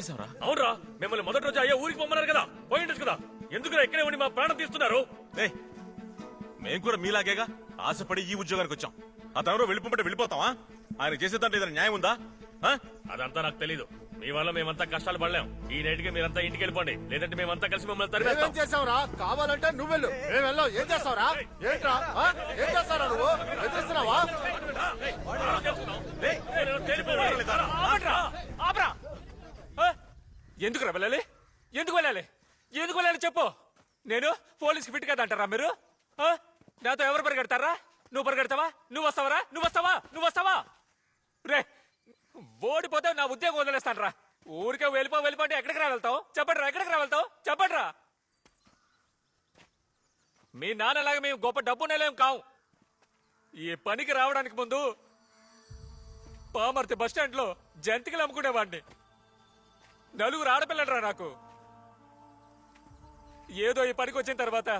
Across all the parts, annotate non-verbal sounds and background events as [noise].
మేమేం చేసావురా అవునరా మిమ్మల్ని మొదటి రోజు అయ్యా ఊరికి పొమ్మన్నారు కదా పోయి ఉండొచ్చు కదా ఎందుకురా ఇక్కడే ఉండి మా ప్రాణం తీస్తున్నారు మేము కూడా మీలాగేగా ఆశపడి ఈ ఉద్యోగానికి వచ్చాం ఆ తర్వాత వెళ్ళిపోమంటే వెళ్ళిపోతావా ఆయన చేసే దాంట్లో ఏదైనా న్యాయం ఉందా ఆ? అదంతా నాకు తెలీదు మీ వల్ల మేమంతా కష్టాలు పడలేం ఈ నైట్కి మీరంతా ఇంటికి వెళ్ళిపోండి లేదంటే మేమంతా కలిసి మిమ్మల్ని మేమేం తరిమేస్తాం చేసావురా కావాలంటే నువ్వు వెళ్ళు మేము వెళ్ళావు ఏం చేస్తావురా ఏంట్రా ఆ? ఏం చేస్తారా నువ్వు ఎదురుస్తున్నావా ఎందుకురా వెళ్ళాలి? ఎందుకు వెళ్ళాలి? ఎందుకు వెళ్ళాలి చెప్పు. నేను పోలీస్కి ఫిట్ కదా అంటారా మీరు? ఆ? నాతో ఎవరు పరిగెడతారా? నువ్వు పరిగెడతావా? నువ్వు వస్తావరా? నువ్వు వస్తావా? నువ్వు వస్తావా? రే ఓడిపోతే నా ఉద్యోగం వదిలేస్తాను రా ఊరికే వెళ్ళిపో వెళ్ళిపో అంటే ఎక్కడికి రా వెళ్తావు? చెప్పండి రా ఎక్కడికి రా వెళ్తావు? చెప్పండి రా మీ నాన్నలాగా మేము గొప్ప డబ్బు నేలేం కావు ఈ పనికి రావడానికి ముందు పామర్తి బస్ స్టాండ్లో జంతికలు అమ్ముకునేవాడిని. నలుగురు ఆడపిల్లడరా నాకు. ఏదో ఈ పనికి వచ్చిన తర్వాత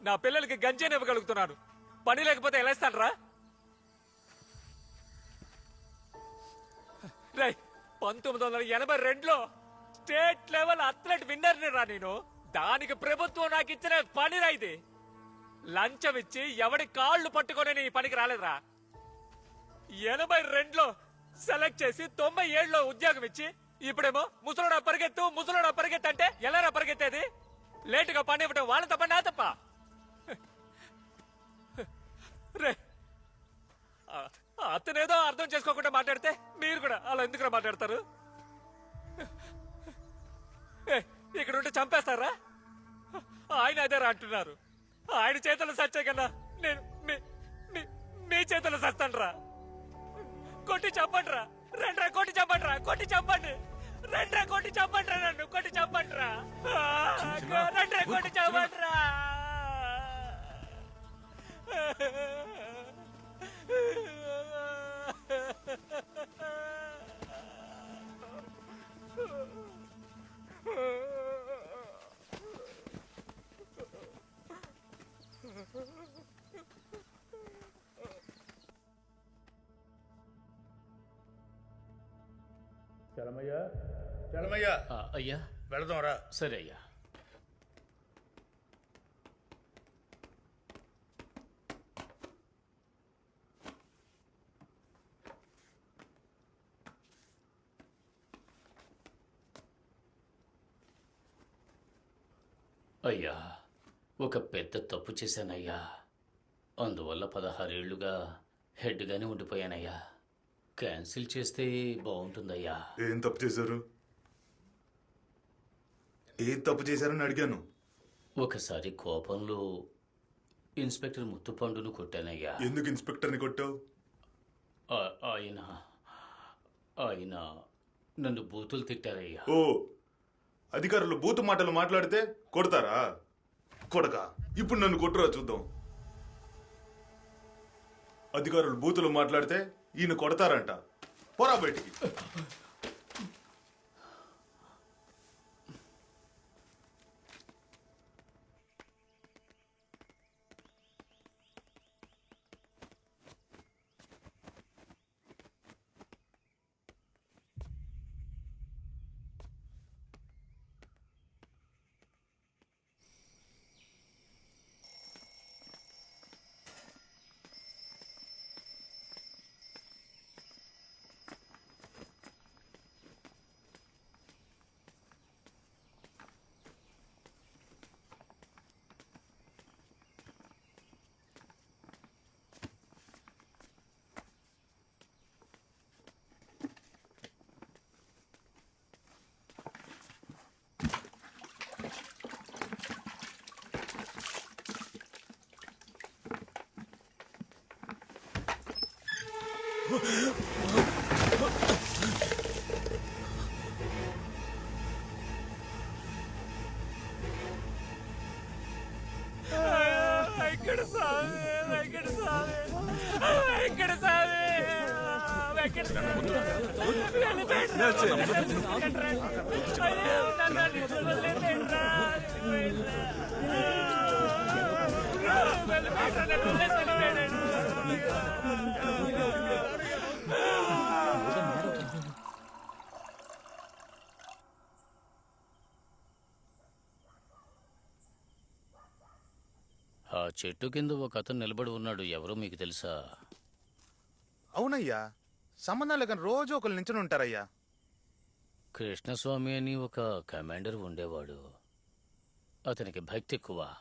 నా పిల్లలకి గంజేని ఇవ్వగలుగుతున్నాను. పని లేకపోతే ఎలా ఇస్తానరా రై పంతొమ్మిది వందల ఎనభై రెండులో స్టేట్ లెవెల్ అథ్లెట్ విన్నర్ని రా నేను. దానికి ప్రభుత్వం నాకు ఇచ్చిన పని రా ఇది. లంచం ఇచ్చి ఎవడి కాళ్ళు పట్టుకొని ఈ పనికి రాలేదురా. ఎనభై రెండులో సెలెక్ట్ చేసి తొంభై ఏడులో ఉద్యోగం ఇచ్చి ఇప్పుడేమో ముసలోడా పరిగెత్తు ముసలోడా పరిగెత్తు అంటే ఎలా పరిగెత్తేది? లేటుగా పని ఇవ్వడం వాళ్ళ తప్ప నా తప్ప రే అతనేదో అర్థం చేసుకోకుండా మాట్లాడితే మీరు కూడా అలా ఎందుకు మాట్లాడతారు? ఏ, ఇక్కడ ఉంటే చంపేస్తారా? ఆయన అదేరా అంటున్నారు. ఆయన చేతులు సచ్చే కన్నా నేను మీ మీ- చేతులు సస్తాను కొట్టి చంపండి రా. రెండ్రా కొట్టి చంపండి రా కొట్టి చంపండి. రెండ్రా కొట్టి చంపండి రా నన్ను కొట్టి చంపండి రా రెండ్రా కొట్టి చంపండి రా చలమయ్యా చలమయ్యా అయ్యా. వెళదాం రా సరే అయ్యా. అయ్యా ఒక పెద్ద తప్పు చేశానయ్యా. అందువల్ల పదహారేళ్ళుగా హెడ్గానే ఉండిపోయానయ్యా. క్యాన్సిల్ చేస్తే బాగుంటుందయ్యా. ఏం తప్పు చేశారు? ఏం తప్పు చేశారని అడిగాను. ఒకసారి కోపంలో ఇన్స్పెక్టర్ ముత్తుపండును కొట్టానయ్యా. ఎందుకు ఇన్స్పెక్టర్ని కొట్టావు? ఆ- ఆయన ఆయన నన్ను బూతులు తిట్టారయ్యా. ఓ అధికారులు బూతు మాటలు మాట్లాడితే కొడతారా? కొడక ఇప్పుడు నన్ను కొట్టురా చూద్దాం. అధికారులు బూతులు మాట్లాడితే ఈయన కొడతారంట. పోరా బయటికి. వెంకట స్వామి వెంకట స్వామి వెంకట స్వామి వెంకట స్వామి ఆ చెట్టు కింద ఒక అతను నిలబడి ఉన్నాడు. ఎవరో మీకు తెలుసా? అవునయ్యా. సంబంధాలు కానీ రోజు ఒకరు నించుని ఉంటారయ్యా. కృష్ణస్వామి అని ఒక కమాండర్ ఉండేవాడు. అతనికి భక్తి ఎక్కువ.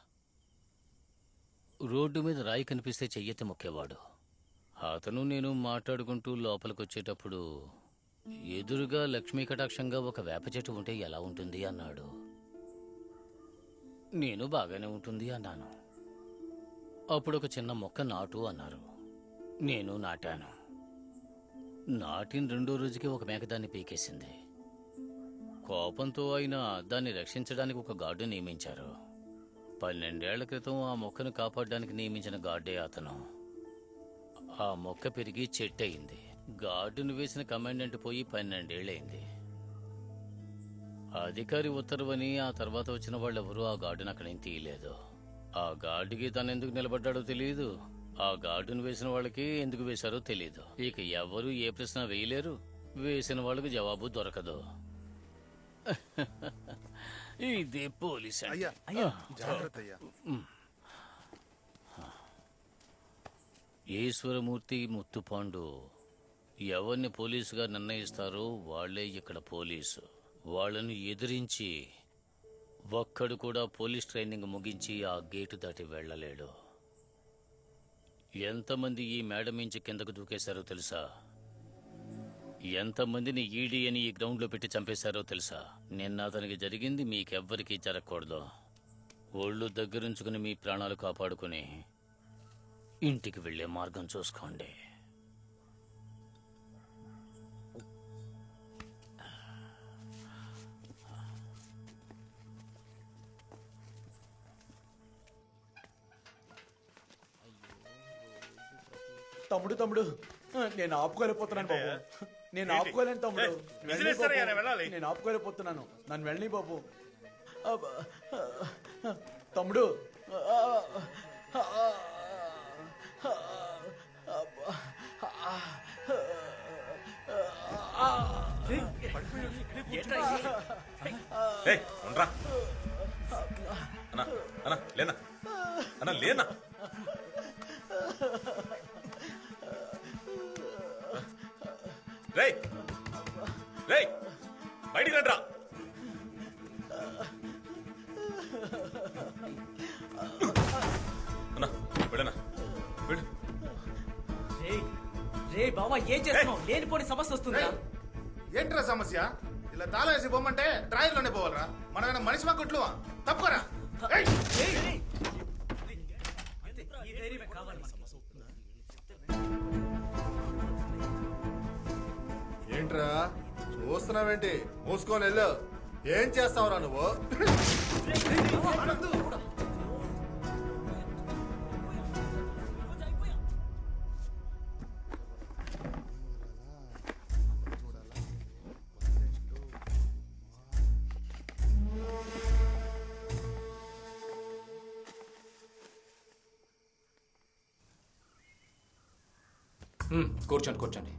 రోడ్డు మీద రాయి కనిపిస్తే చెయ్యత్తి మొక్కేవాడు. అతను నేను మాట్లాడుకుంటూ లోపలికొచ్చేటప్పుడు ఎదురుగా లక్ష్మీ కటాక్షంగా ఒక వేప చెట్టు ఉంటే ఎలా ఉంటుంది అన్నాడు. నేను బాగానే ఉంటుంది అన్నాను. అప్పుడు ఒక చిన్న మొక్క నాటు అన్నారు. నేను నాటాను. నాటిన రెండో రోజుకి ఒక మేక దాన్ని పీకేసింది. కోపంతో అయినా దాన్ని రక్షించడానికి ఒక గార్డు నియమించారు. పన్నెండేళ్ళ క్రితం ఆ మొక్కను కాపాడడానికి నియమించిన గార్డే అతను. ఆ మొక్క పెరిగి చెట్టు అయింది గార్డును వేసిన కమాండెంట్ పోయి పన్నెండేళ్ళయింది. అధికారి ఉత్తర్వని ఆ తర్వాత వచ్చిన వాళ్ళెవరూ ఆ గార్డును అక్కడి నుంచి తీయలేదు. ఆ గార్డుకి తను ఎందుకు నిలబడ్డాడో తెలియదు ఆ గార్డును వేసిన వాళ్ళకి ఎందుకు వేశారో తెలియదు ఇక ఎవరు ఏ ప్రశ్న వేయలేరు. వేసిన వాళ్ళకి జవాబు దొరకదు. [laughs] ఇదే పోలీస్. అయ్యా జాగ్రత్త అయ్యా ఈశ్వరమూర్తి ముత్తుపాండు. ఎవరిని పోలీసుగా నిర్ణయిస్తారో వాళ్ళే ఇక్కడ పోలీసు. వాళ్ళను ఎదిరించి ఒక్కడు కూడా పోలీస్ ట్రైనింగ్ ముగించి ఆ గేటు దాటి వెళ్ళలేడు. ఎంతమంది ఈ మేడ మించి కిందకు దూకేశారో తెలుసా? ఎంతమందిని ఈడీ అని ఈ గ్రౌండ్లో పెట్టి చంపేశారో తెలుసా? నిన్న అతనికి జరిగింది మీకెవ్వరికీ జరగకూడదు. ఒళ్ళు దగ్గరుంచుకుని మీ ప్రాణాలు కాపాడుకుని ఇంటికి వెళ్ళే మార్గం చూసుకోండి తమ్ముడు తమ్ముడు నేను ఆపుకోలేకపోతున్నాను బాబు నేను ఆపుకోలేను తమ్ముడు వెళ్ళని? బాబు. నేను వెళ్ళాలి. నేను ఆపుకోలేకపోతున్నాను నన్ను వెళ్ళని బాబు అబ్బా. తమ్ముడు ఏయ్, ఉండ్రా. అన్నా అన్నా లేనా? అన్నా లేనా? రేయ్ రేయ్ బయటికి రండ్రా. అన్నా వెళ్ళనా? వెళ్ళు. రే బావా ఏం చేస్తున్నావు? లేనిపోని సమస్య వస్తుందా ఏంట్రా సమస్య? ఇలా తాళం వేసి పోమంటే డ్రాయర్లోనే పోవాలరా. మనమైనా మనిషి మా కొట్లువా? తప్పుకోరా. ఏయ్! ఈ ధైర్యమే కావాలి మనకి. ఏంట్రా? చూస్తున్నావేంటి? మూసుకొని వెళ్ళు. ఏం చేస్తావురా నువ్వు? కూర్చోండి కూర్చోండి.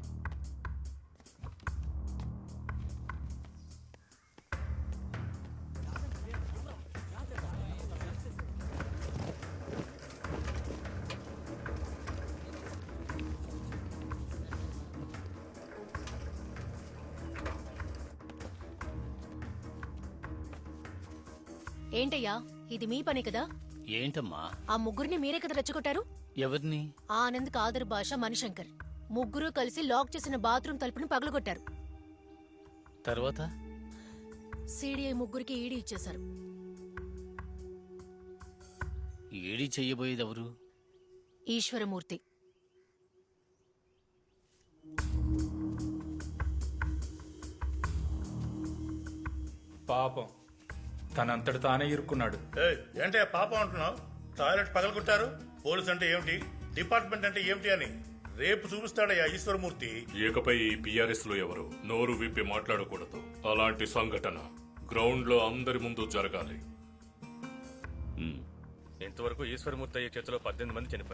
ఏంటయ్యా? ఇది మీ పని కదా? ఏంటమ్మా? ఆ ముగ్గురిని మీరే కదా రెచ్చగొట్టారు? ఎవరిని? ఆనంద్ కాదర్ భాష మణిశంకర్. ముగ్గురు కలిసి లాక్ చేసిన బాత్రూమ్ తలుపుని పగలగొట్టారు. తర్వాత? సిడిఐ ముగ్గురికి ఈడీ ఇచ్చేశారు. ఏడి చెయ్యబోయేది ఎవరు ఈశ్వరమూర్తి. పాపం. తనంతట తానే ఇరుక్కున్నాడు. ఏంటే పాపం అంటున్నావు? టాయిలెట్ పగలగొట్టారు? పోలీస్ అంటే ఏమిటి? డిపార్ట్మెంట్ అంటే ఏమిటి అని రేపు చూపిస్తాడయ్యా ఈశ్వరమూర్తి. ఇకపై ఈ పిఆర్ఎస్లో ఎవరు నోరు విప్పి మాట్లాడకూడదు. అలాంటి సంఘటన గ్రౌండ్లో అందరి ముందు జరగాలి. ఇంతవరకు ఈశ్వరమూర్తి అయ్యే చేతిలో పద్దెనిమిది మంది చనిపోయారు.